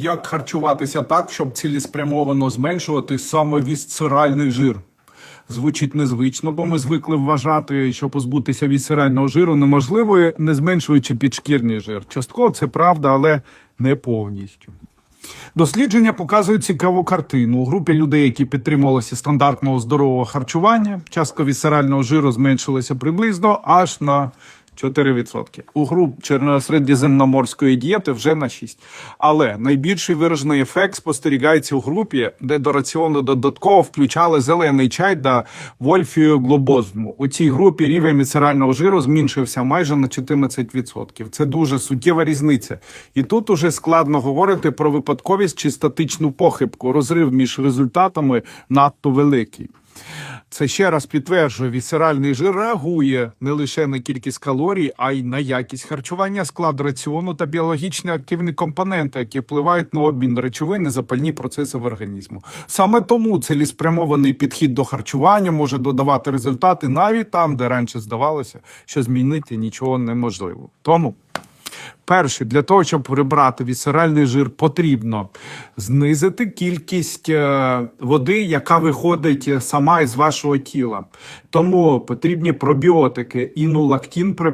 Як харчуватися так, щоб цілеспрямовано зменшувати саме вісцеральний жир? Звучить незвично, бо ми звикли вважати, що позбутися вісцерального жиру неможливо, не зменшуючи підшкірний жир. Частково це правда, але не повністю. Дослідження показують цікаву картину. У групі людей, які підтримувалися стандартного здорового харчування, частка вісцерального жиру зменшилася приблизно аж на 4%. У груп середньоземноморської дієти вже на 6%. Але найбільший виражений ефект спостерігається у групі, де до раціону додатково включали зелений чай та вольфію глобозму. У цій групі рівень вісцерального жиру зменшився майже на 14%. Це дуже суттєва різниця. І тут уже складно говорити про випадковість чи статичну похибку. Розрив між результатами надто великий. Це ще раз підтверджує, вісцеральний жир реагує не лише на кількість калорій, а й на якість харчування, склад раціону та біологічні активні компоненти, які впливають на обмін речовин і запальні процеси в організму. Саме тому цілеспрямований підхід до харчування може додавати результати навіть там, де раніше здавалося, що змінити нічого неможливо. Тому. Перше, для того, щоб прибрати вісеральний жир, потрібно знизити кількість е, води, яка виходить е, сама із вашого тіла. Тому потрібні пробіотики, інулактін